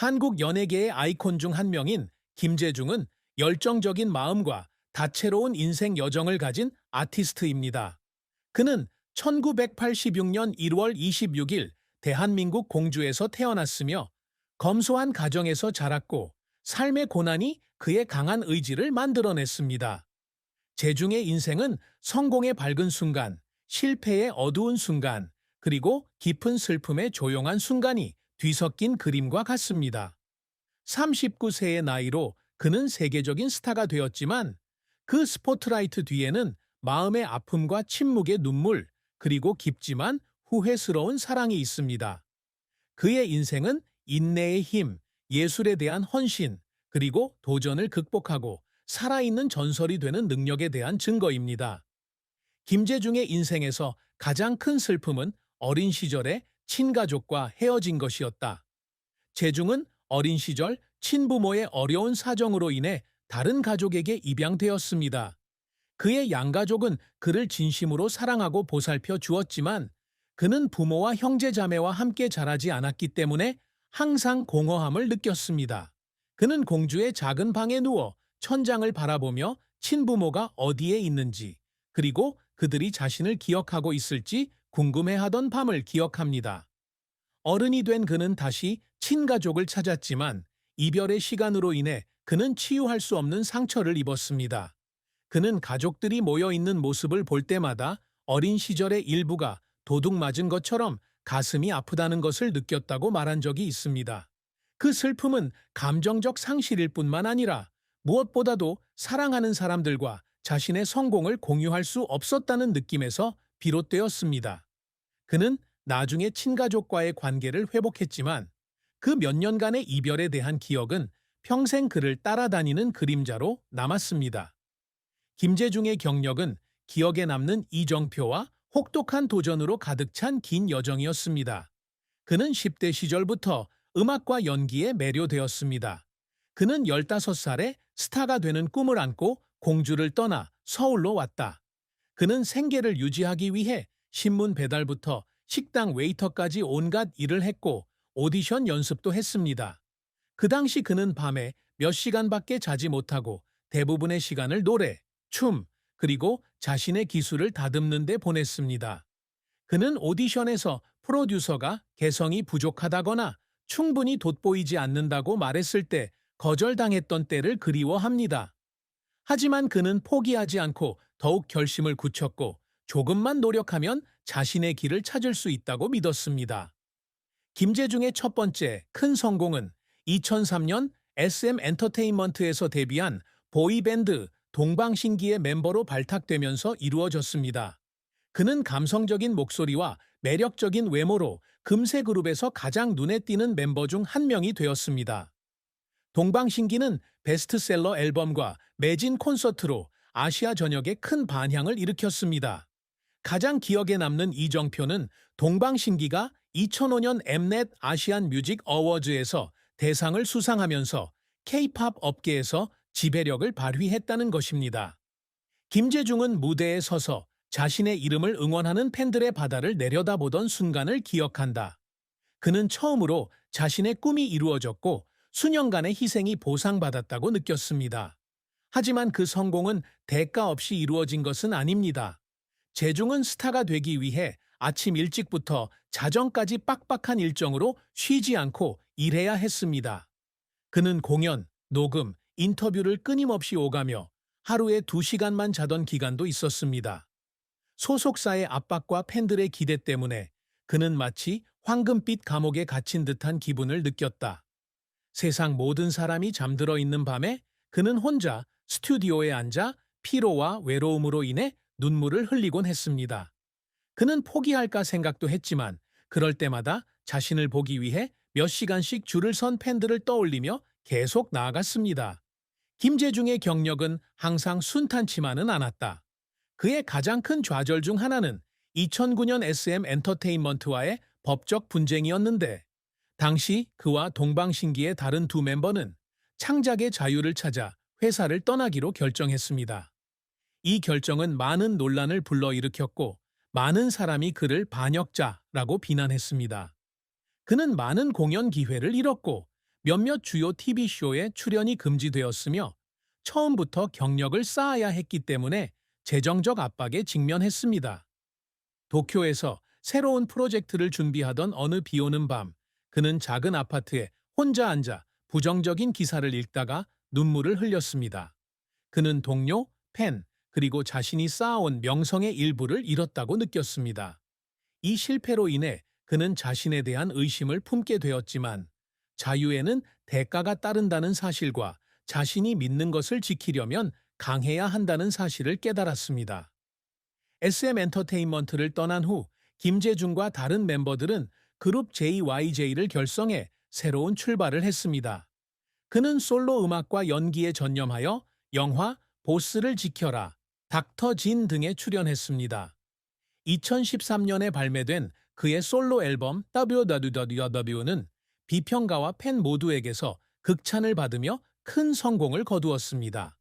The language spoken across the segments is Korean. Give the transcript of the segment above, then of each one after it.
한국 연예계의 아이콘 중 한 명인 김재중은 열정적인 마음과 다채로운 인생 여정을 가진 아티스트입니다. 그는 1986년 1월 26일 대한민국 공주에서 태어났으며 검소한 가정에서 자랐고 삶의 고난이 그의 강한 의지를 만들어냈습니다. 재중의 인생은 성공의 밝은 순간, 실패의 어두운 순간, 그리고 깊은 슬픔의 조용한 순간이 뒤섞인 그림과 같습니다. 39세의 나이로 그는 세계적인 스타가 되었지만 그 스포트라이트 뒤에는 마음의 아픔과 침묵의 눈물, 그리고 깊지만 후회스러운 사랑이 있습니다. 그의 인생은 인내의 힘, 예술에 대한 헌신, 그리고 도전을 극복하고 살아있는 전설이 되는 능력에 대한 증거입니다. 김재중의 인생에서 가장 큰 슬픔은 어린 시절에 친가족과 헤어진 것이었다. 재중은 어린 시절 친부모의 어려운 사정으로 인해 다른 가족에게 입양되었습니다. 그의 양가족은 그를 진심으로 사랑하고 보살펴 주었지만 그는 부모와 형제자매와 함께 자라지 않았기 때문에 항상 공허함을 느꼈습니다. 그는 공주의 작은 방에 누워 천장을 바라보며 친부모가 어디에 있는지 그리고 그들이 자신을 기억하고 있을지 궁금해하던 밤을 기억합니다. 어른이 된 그는 다시 친가족을 찾았지만 이별의 시간으로 인해 그는 치유할 수 없는 상처를 입었습니다. 그는 가족들이 모여 있는 모습을 볼 때마다 어린 시절의 일부가 도둑 맞은 것처럼 가슴이 아프다는 것을 느꼈다고 말한 적이 있습니다. 그 슬픔은 감정적 상실일 뿐만 아니라 무엇보다도 사랑하는 사람들과 자신의 성공을 공유할 수 없었다는 느낌에서 비롯되었습니다. 그는 나중에 친가족과의 관계를 회복했지만 그 몇 년간의 이별에 대한 기억은 평생 그를 따라다니는 그림자로 남았습니다. 김재중의 경력은 기억에 남는 이정표와 혹독한 도전으로 가득 찬 긴 여정이었습니다. 그는 10대 시절부터 음악과 연기에 매료되었습니다. 그는 15살에 스타가 되는 꿈을 안고 공주를 떠나 서울로 왔다. 그는 생계를 유지하기 위해 신문 배달부터 식당 웨이터까지 온갖 일을 했고 오디션 연습도 했습니다. 그 당시 그는 밤에 몇 시간밖에 자지 못하고 대부분의 시간을 노래, 춤, 그리고 자신의 기술을 다듬는 데 보냈습니다. 그는 오디션에서 프로듀서가 개성이 부족하다거나 충분히 돋보이지 않는다고 말했을 때 거절당했던 때를 그리워합니다. 하지만 그는 포기하지 않고 더욱 결심을 굳혔고 조금만 노력하면 자신의 길을 찾을 수 있다고 믿었습니다. 김재중의 첫 번째 큰 성공은 2003년 SM 엔터테인먼트에서 데뷔한 보이밴드 동방신기의 멤버로 발탁되면서 이루어졌습니다. 그는 감성적인 목소리와 매력적인 외모로 금세 그룹에서 가장 눈에 띄는 멤버 중 한 명이 되었습니다. 동방신기는 베스트셀러 앨범과 매진 콘서트로 아시아 전역에 큰 반향을 일으켰습니다. 가장 기억에 남는 이정표는 동방신기가 2005년 엠넷 아시안 뮤직 어워즈에서 대상을 수상하면서 K-팝 업계에서 지배력을 발휘했다는 것입니다. 김재중은 무대에 서서 자신의 이름을 응원하는 팬들의 바다를 내려다보던 순간을 기억한다. 그는 처음으로 자신의 꿈이 이루어졌고 수년간의 희생이 보상받았다고 느꼈습니다. 하지만 그 성공은 대가 없이 이루어진 것은 아닙니다. 재중은 스타가 되기 위해 아침 일찍부터 자정까지 빡빡한 일정으로 쉬지 않고 일해야 했습니다. 그는 공연, 녹음, 인터뷰를 끊임없이 오가며 하루에 두 시간만 자던 기간도 있었습니다. 소속사의 압박과 팬들의 기대 때문에 그는 마치 황금빛 감옥에 갇힌 듯한 기분을 느꼈다. 세상 모든 사람이 잠들어 있는 밤에 그는 혼자 스튜디오에 앉아 피로와 외로움으로 인해 눈물을 흘리곤 했습니다. 그는 포기할까 생각도 했지만 그럴 때마다 자신을 보기 위해 몇 시간씩 줄을 선 팬들을 떠올리며 계속 나아갔습니다. 김재중의 경력은 항상 순탄치만은 않았다. 그의 가장 큰 좌절 중 하나는 2009년 SM 엔터테인먼트와의 법적 분쟁이었는데 당시 그와 동방신기의 다른 두 멤버는 창작의 자유를 찾아 회사를 떠나기로 결정했습니다. 이 결정은 많은 논란을 불러일으켰고 많은 사람이 그를 반역자라고 비난했습니다. 그는 많은 공연 기회를 잃었고 몇몇 주요 TV쇼에 출연이 금지되었으며 처음부터 경력을 쌓아야 했기 때문에 재정적 압박에 직면했습니다. 도쿄에서 새로운 프로젝트를 준비하던 어느 비 오는 밤, 그는 작은 아파트에 혼자 앉아 부정적인 기사를 읽다가 눈물을 흘렸습니다. 그는 동료, 팬, 그리고 자신이 쌓아온 명성의 일부를 잃었다고 느꼈습니다. 이 실패로 인해 그는 자신에 대한 의심을 품게 되었지만 자유에는 대가가 따른다는 사실과 자신이 믿는 것을 지키려면 강해야 한다는 사실을 깨달았습니다. SM 엔터테인먼트를 떠난 후 김재중과 다른 멤버들은 그룹 JYJ를 결성해 새로운 출발을 했습니다. 그는 솔로 음악과 연기에 전념하여 영화 보스를 지켜라, 닥터 진 등에 출연했습니다. 2013년에 발매된 그의 솔로 앨범 WWWW는 비평가와 팬 모두에게서 극찬을 받으며 큰 성공을 거두었습니다.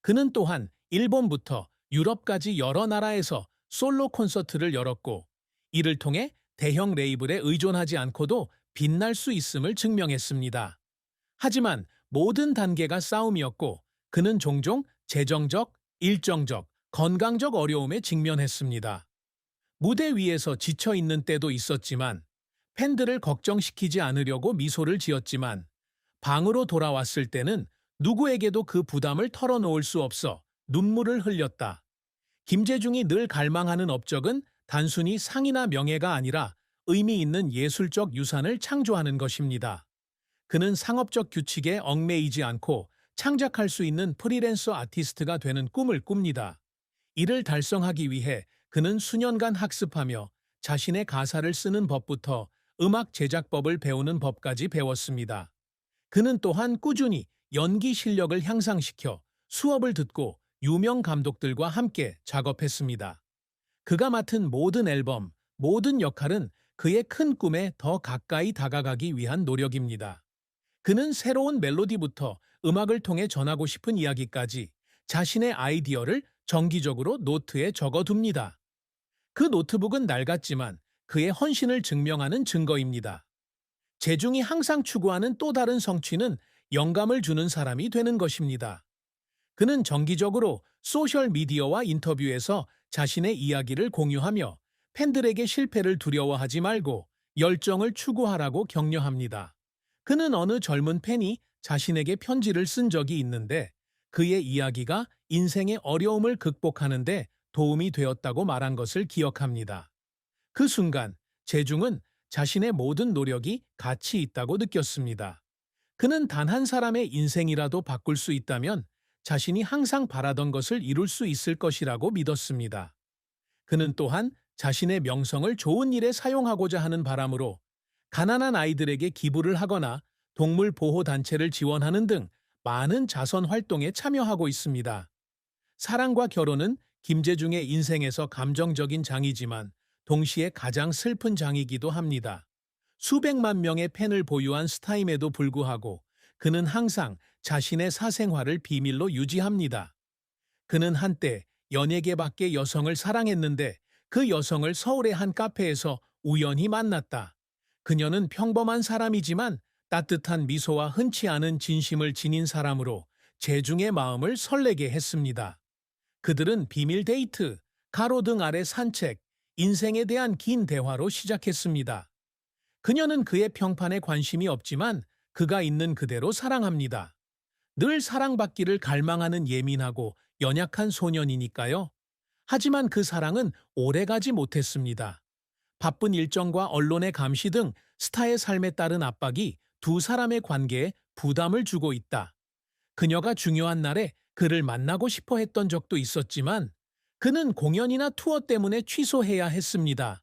그는 또한 일본부터 유럽까지 여러 나라에서 솔로 콘서트를 열었고 이를 통해 대형 레이블에 의존하지 않고도 빛날 수 있음을 증명했습니다. 하지만 모든 단계가 싸움이었고 그는 종종 재정적, 일정적, 건강적 어려움에 직면했습니다. 무대 위에서 지쳐 있는 때도 있었지만 팬들을 걱정시키지 않으려고 미소를 지었지만 방으로 돌아왔을 때는 누구에게도 그 부담을 털어놓을 수 없어 눈물을 흘렸다. 김재중이 늘 갈망하는 업적은 단순히 상이나 명예가 아니라 의미 있는 예술적 유산을 창조하는 것입니다. 그는 상업적 규칙에 얽매이지 않고 창작할 수 있는 프리랜서 아티스트가 되는 꿈을 꿉니다. 이를 달성하기 위해 그는 수년간 학습하며 자신의 가사를 쓰는 법부터 음악 제작법을 배우는 법까지 배웠습니다. 그는 또한 꾸준히 연기 실력을 향상시켜 수업을 듣고 유명 감독들과 함께 작업했습니다. 그가 맡은 모든 앨범, 모든 역할은 그의 큰 꿈에 더 가까이 다가가기 위한 노력입니다. 그는 새로운 멜로디부터 음악을 통해 전하고 싶은 이야기까지 자신의 아이디어를 정기적으로 노트에 적어둡니다. 그 노트북은 낡았지만 그의 헌신을 증명하는 증거입니다. 재중이 항상 추구하는 또 다른 성취는 영감을 주는 사람이 되는 것입니다. 그는 정기적으로 소셜미디어와 인터뷰에서 자신의 이야기를 공유하며 팬들에게 실패를 두려워하지 말고 열정을 추구하라고 격려합니다. 그는 어느 젊은 팬이 자신에게 편지를 쓴 적이 있는데 그의 이야기가 인생의 어려움을 극복하는데 도움이 되었다고 말한 것을 기억합니다. 그 순간 재중은 자신의 모든 노력이 가치 있다고 느꼈습니다. 그는 단 한 사람의 인생이라도 바꿀 수 있다면 자신이 항상 바라던 것을 이룰 수 있을 것이라고 믿었습니다. 그는 또한 자신의 명성을 좋은 일에 사용하고자 하는 바람으로 가난한 아이들에게 기부를 하거나 동물 보호 단체를 지원하는 등 많은 자선 활동에 참여하고 있습니다. 사랑과 결혼은 김재중의 인생에서 감정적인 장이지만 동시에 가장 슬픈 장이기도 합니다. 수백만 명의 팬을 보유한 스타임에도 불구하고 그는 항상 자신의 사생활을 비밀로 유지합니다. 그는 한때 연예계 밖의 여성을 사랑했는데 그 여성을 서울의 한 카페에서 우연히 만났다. 그녀는 평범한 사람이지만 따뜻한 미소와 흔치 않은 진심을 지닌 사람으로 재중의 마음을 설레게 했습니다. 그들은 비밀 데이트, 가로등 아래 산책, 인생에 대한 긴 대화로 시작했습니다. 그녀는 그의 평판에 관심이 없지만 그가 있는 그대로 사랑합니다. 늘 사랑받기를 갈망하는 예민하고 연약한 소년이니까요. 하지만 그 사랑은 오래가지 못했습니다. 바쁜 일정과 언론의 감시 등 스타의 삶에 따른 압박이 두 사람의 관계에 부담을 주고 있다. 그녀가 중요한 날에 그를 만나고 싶어 했던 적도 있었지만 그는 공연이나 투어 때문에 취소해야 했습니다.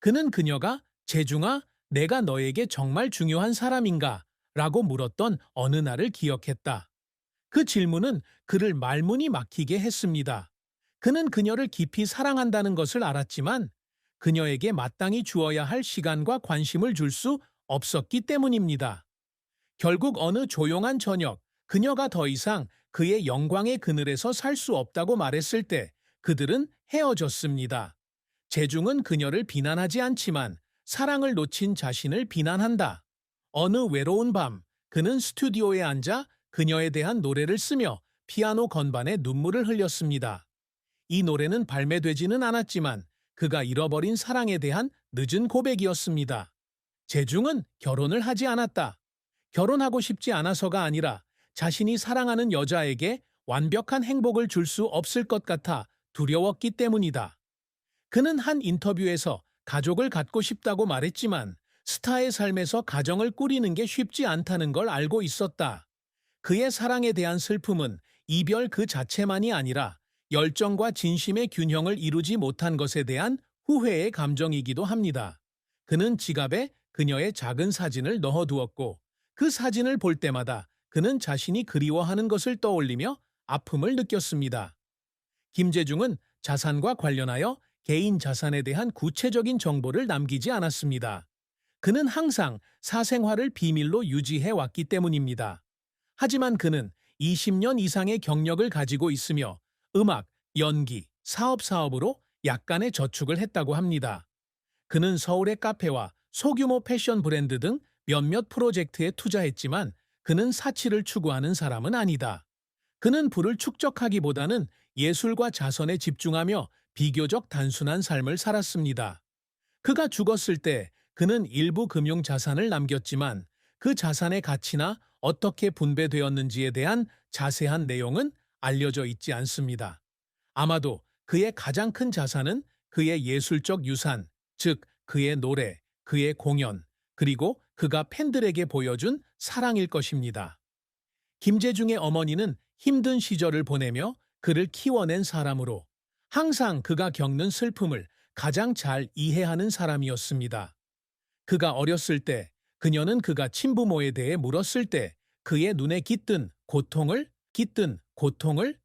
그는 그녀가 재중아, 내가 너에게 정말 중요한 사람인가? 라고 물었던 어느 날을 기억했다. 그 질문은 그를 말문이 막히게 했습니다. 그는 그녀를 깊이 사랑한다는 것을 알았지만 그녀에게 마땅히 주어야 할 시간과 관심을 줄 수 없었기 때문입니다. 결국 어느 조용한 저녁, 그녀가 더 이상 그의 영광의 그늘에서 살 수 없다고 말했을 때 그들은 헤어졌습니다. 재중은 그녀를 비난하지 않지만 사랑을 놓친 자신을 비난한다. 어느 외로운 밤, 그는 스튜디오에 앉아 그녀에 대한 노래를 쓰며 피아노 건반에 눈물을 흘렸습니다. 이 노래는 발매되지는 않았지만 그가 잃어버린 사랑에 대한 늦은 고백이었습니다. 재중은 결혼을 하지 않았다. 결혼하고 싶지 않아서가 아니라 자신이 사랑하는 여자에게 완벽한 행복을 줄 수 없을 것 같아 두려웠기 때문이다. 그는 한 인터뷰에서 가족을 갖고 싶다고 말했지만 스타의 삶에서 가정을 꾸리는 게 쉽지 않다는 걸 알고 있었다. 그의 사랑에 대한 슬픔은 이별 그 자체만이 아니라 열정과 진심의 균형을 이루지 못한 것에 대한 후회의 감정이기도 합니다. 그는 지갑에 그녀의 작은 사진을 넣어두었고 그 사진을 볼 때마다 그는 자신이 그리워하는 것을 떠올리며 아픔을 느꼈습니다. 김재중은 자산과 관련하여 개인 자산에 대한 구체적인 정보를 남기지 않았습니다. 그는 항상 사생활을 비밀로 유지해 왔기 때문입니다. 하지만 그는 20년 이상의 경력을 가지고 있으며 음악, 연기, 사업 사업으로 약간의 저축을 했다고 합니다. 그는 서울의 카페와 소규모 패션 브랜드 등 몇몇 프로젝트에 투자했지만 그는 사치를 추구하는 사람은 아니다. 그는 부를 축적하기보다는 예술과 자선에 집중하며 비교적 단순한 삶을 살았습니다. 그가 죽었을 때 그는 일부 금융 자산을 남겼지만 그 자산의 가치나 어떻게 분배되었는지에 대한 자세한 내용은 알려져 있지 않습니다. 아마도 그의 가장 큰 자산은 그의 예술적 유산, 즉 그의 노래, 그의 공연, 그리고 그가 팬들에게 보여준 사랑일 것입니다. 김재중의 어머니는 힘든 시절을 보내며 그를 키워낸 사람으로 항상 그가 겪는 슬픔을 가장 잘 이해하는 사람이었습니다. 그가 어렸을 때 그녀는 그가 친부모에 대해 물었을 때 그의 눈에 깃든 고통을 깃든 고통을